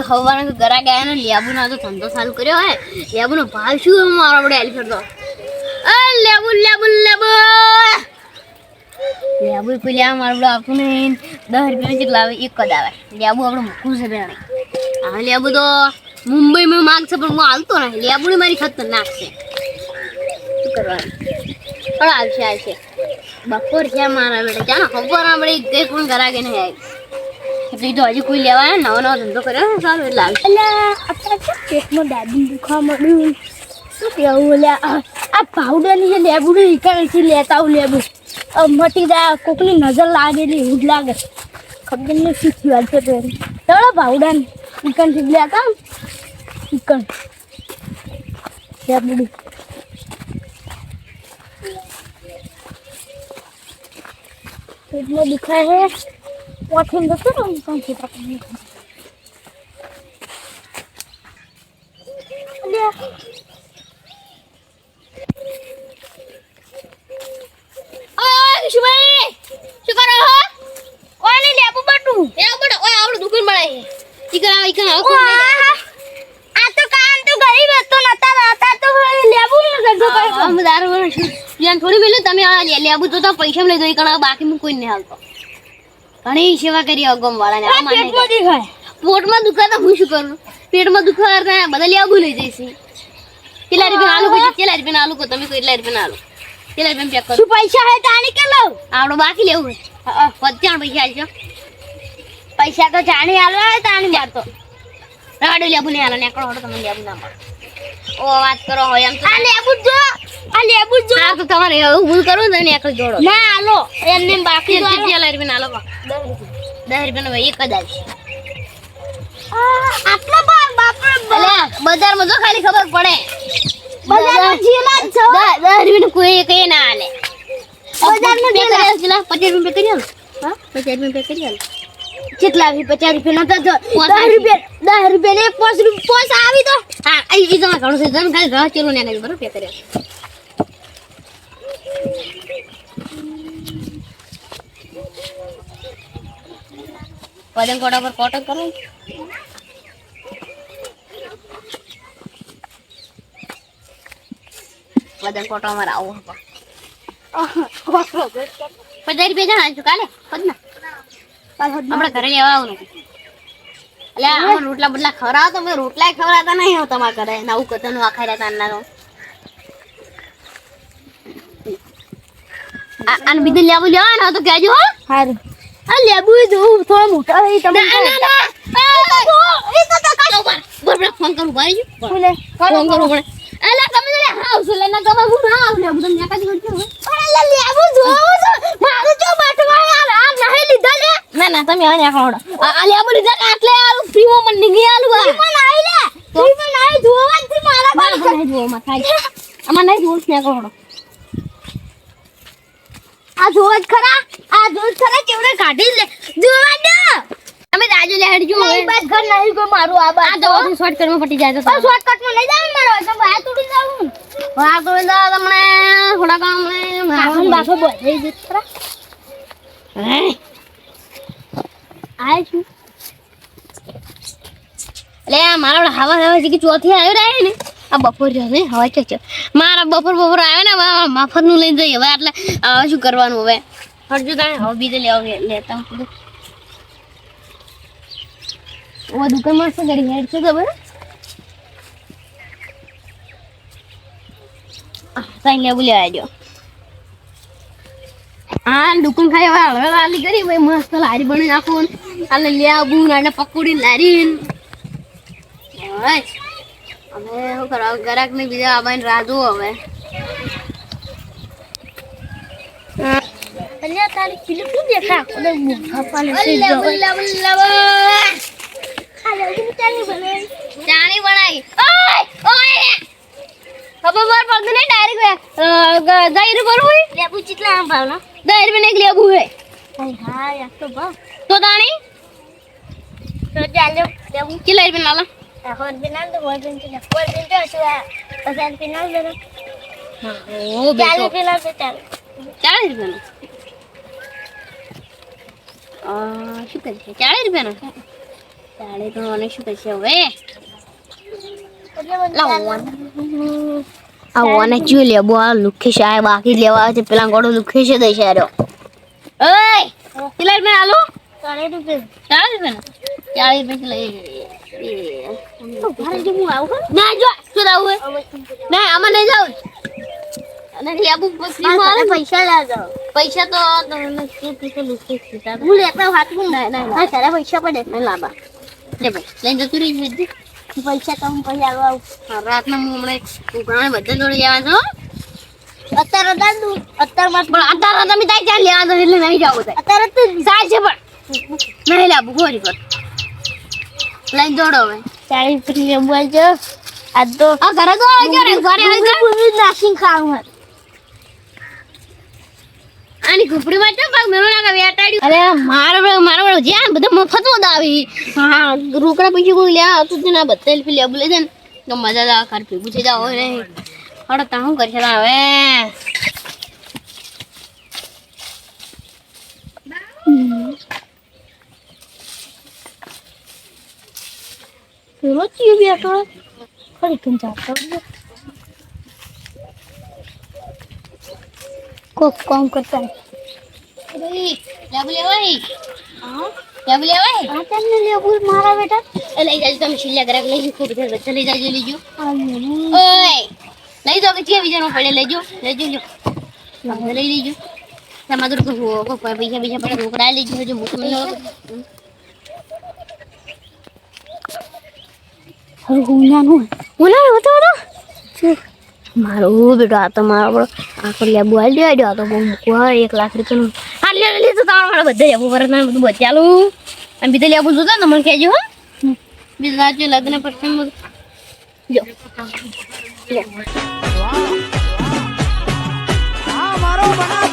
આપણે હવાના ગરા ગયા ને લેબુ ના તો ધંધો ચાલુ કર્યો હે. લેબુનો ભાવ શું મારા આપણે એલિફન્ટ તો અ લેબુ લેબુ લેબુ. લેબુ પેલી મારું આપતું ને દસ રૂપિયા જેટલા આવે, એક જ આવે. લેબુ આપણે મૂકવું છે બેને આ લેબુ તો મુંબઈમાં માંગ છે, પણ હું હાલતો નહીં લેબુ મારી ખતરનાક છે. શું કરવાનું? પણ આવશે આવશે બપોર છે મારા બેટા. ચાલો ખબર આપણે ગઈ કોણ ગરાગે નહીં આવી એટલે તો હજી કોઈ લેવા નવો નવો ધંધો કર્યો ને સારું એટલે આવી એટલે અત્યારે પેટમાં દાદી દુખવા મળ્યું. શું કેવું લે આ પાવડરની જે લેબુ નીકળે લેતા આવું લેબુ મટી જાય કોકની નજર લાગેલી એવું જ લાગે. ખબર નહીં શું થયું છે તો. ચલો પાવડર ચિકનથી લેતા ચિકન લેબુ પેટમાં દુખાય છે? પોઠીને જતો રહું કાંઈ છે પકડી અલ્યા શું કરો હો ઓય ને લેબુ બટુ એ બટ ઓય આપણું દુકાન મળે આ તો કામ તો ગરીબ હતો નતા રહેતા તો લેબુ ન ધંધો આમ દારૂ વાળો થોડી મેલું તમે આ લેબુ તો તો પૈસા લઈ દો કણા બાકી હું કોઈ નહીં હાલતો. ઘણી સેવા કરી અગમ વાળાને આ પેટમાં દેખાય. પોટમાં દુખાતા હું શું કરું? પેટમાં દુખાતા બધા લેવા ભૂલી જઈશ. કેટલા રૂપિયા આલુ કોઈ કેટલા રૂપિયા આલુ કો તમે કેટલા રૂપિયા આલુ. કેટલા રૂપિયા પેક કરો. શું પૈસા હે તાણી કે લઉં? આપણો બાકી લેવું હોય પચાણ પૈસા આલજો. પૈસા તો જાણી આલવા હે તાણી મારતો રાડો લેબુ નહીં આલો નેકળો હડો તમને લેબુ ના મળે ઓ વાત કરો હોય એમ તો આ લેબુ જો. આ લેબુ જો હા તો તમારે એવું ભૂલ કરવું ને નેકળી જોડો. ના આલો. એમને એમ બાકી તો કેટલા રૂપિયા કો? દસ રૂપિયા. નો એક જ આવશે આટલો ભાવ બાપ. અલે બજારમાં જો ખાલી ખબર પડે. બજારમાં જીલા છો. રૂપિયા કોઈ કઈ ના આલે. બજારમાં. કરી પચાસ રૂપિયા કરી આલો હા? પચાસ રૂપિયા કરી આલો કેટલા આવી? પચાસ રૂપિયા નતા દસ રૂપિયા દસ રૂપિયા ને પાંચ રૂપિયા પાંચ આવી તો. હા એ જમા ઘણું છે. જમ ખાલી ઘર ચેલું ને બરોબર? પે પદમ કોટા પર કોટક કરો? પદમ કોટો અમારે આવો પચાસ રૂપિયા જણા છું કાલે પદ ના. આપણે ઘરે લેવા આવું એટલે આમાં રોટલા બદલા ખવડાવો તો મેં રોટલા ખવડાવતા નહીં હો તમારા ઘરે. નવું કતનું આખા રહેતા ના આને બીજું લેવું લેવાનું તો કહેજો હો? આ લેબુ જોઉં થોડો મોટો હોય તમે ના, ના, ના. એ તો તો કાઢો બાર. બોલ, બોલ, ફોન કરું ભાઈ. બોલે ફોન કરું પડે. એલા તમે તો હા આવશો એટલે ના તમે હું ના આવું લેવું તમને ગોઠવું હોય. અરે લેબુ જોવું છે. મારું જો બટવા યાર આ નહીં લીધા લે. ના ના તમે આને ખવડો આ લેબુ લીધા કે આટલે આલું ફ્રીમાં મને નીકળી આલું આ ઈ પણ આવી લે. ઈ પણ આવી જોવા જ મારા પાસે નહીં જોવો માં થાય. આમાં નહીં જોવું ને ખવડો આ જોવા જ ખરા? આ દૂધ ખરા કેવડે કાઢી લે. જોવા દો અમે રાજુ લે હેડજો નહીં બસ ઘર નહીં કોઈ મારું આ આ બાદ તો શોર્ટકટમાં પટી જાય તો શોર્ટકટમાં નહીં જવાનું મારો તો બહાર તૂટી જવું હા તો દા તમને થોડા કામ ને મારું બાપો બોલી. જ ખરા આ શું? એટલે આ મારા હવા હવા જે ચોથી આવ્યો રહે ને આ બપોર ને હવા ચો મારા બપોર બપોર આવે ને મફતનું લઈ જઈએ. હવે એટલે હવે શું કરવાનું હવે? હરજો તાણે હવે બીજે લેવા લેતા હું કીધું ઓ દુકાનમાં શું કરી? હેડ છે ખબર? સાઈન લેવું લેવા જો હા, દુકાન ખાઈ હવે હળવે લાલી કરી, ભાઈ મસ્ત લારી બની નાખું. આલે આવું, ને પકોડી લારી હવે શું કરવા? ને બીજા આબાઈને રાહ જુઓ હવે. અલ્યા તારે કિલો શું દેખા ઓલે મુખા પાલે છે જો ઓલા ઓલા ઓલા ખાલે ઉની ચાની બનાવી ચાની બનાવી ઓય ઓય હવે માર પગ ને ડાયરેક્ટ જાહેર પર હોય લેબુ કેટલા આમ ભાવ ના જાહેર મેં એક લેબુ હે હા યાર તો બા તો દાણી તો ચાલો લેબુ કેટલા રૂપિયા નાલા और बिना तो और बिना तो और बिना तो ऐसा पचास बिना तो हाँ ओ बेटा चालीस बिना चालीस बिना શું કહે છે રૂપિયાનો તારે તો મને શું થશે હવે. એટલે મને લાવો આ ઓને ચૂ આ બાકી લેવા આવે છે. પેલા ગોડો લુખે છે દઈ શેરો ઓય! કિલર મે આલુ. ચાલે રૂપિયા. ચાલીસ રૂપિયા ચાલીસ રૂપિયા લઈ જે ના જો શું લાવું ના આમાં નહીં જાઉં. અને લેબુ પછી મારે મારે પૈસા લાજો પૈસા તો તમને પૈસા ખીતા હું લેતા હાથ હું ના ના હા સારા પૈસા પડે. નહીં લાબા લે ભાઈ લઈને જતું રહી જતી પૈસા તો હું પછી આવું. આવું રાતના હું હમણાં ઉઘરાણે બધા જોડે જવા છો અત્યારે દાદુ અત્યારે મારે પણ અત્યારે તમે ચાલ લેવા દો એટલે નહીં જાવ બધા અત્યારે તો જાય છે પણ. નહીં લાવું ગોરી પર લઈને દોડો હવે. રૂપિયા બોલજો આ તો આ ઘરે તો આવજો રે ઘરે ખાવું હોય. ઘૂપડી માં તો પગ મેળો નાખે, વેટાડ્યું. અરે, મારો મારો બળો જ્યાં બધા મફતમાં આવી હા, રોકડા પૈસા કોઈ લ્યા જ ના બધા એલ્ફી લે બોલે ને, તો મજા દા કર પી પૂછી જાવ રે હડો તા હું કરશે હવે? કોક કામ કરતા લેબુ લેવાય હા લેબુ લેવાય આ તમને લેવું મારા બેટા એ લઈ જાજો તમે છેલ્લા ઘરે લઈ જજો ખોટી ઘરે બધા લઈ જાજો લેજો આ લેવું. ઓય લઈ જાઓ કે જે બીજાનો પડે લેજો લેજો લ્યો હવે લઈ લેજો તમારે તો કહો કો પૈસા પૈસા પડે રોકડા લઈ જજો ભૂખ મને હવે હું નાનું ઓલા હતો હતો મારું બેટો આ તો મારો બડો આખો લેબુ હાલ દેવા દો આ તો બહુ મૂકવા એક લાખ રૂપિયાનું હા લે લે તો તમારે મારા બધા લેવું વરસ બધું બચાલું. અને બીજા લેવું જોતો ને મને કહેજો, હા. બીજા જો લગ્ન પ્રસંગ જો. મારો બના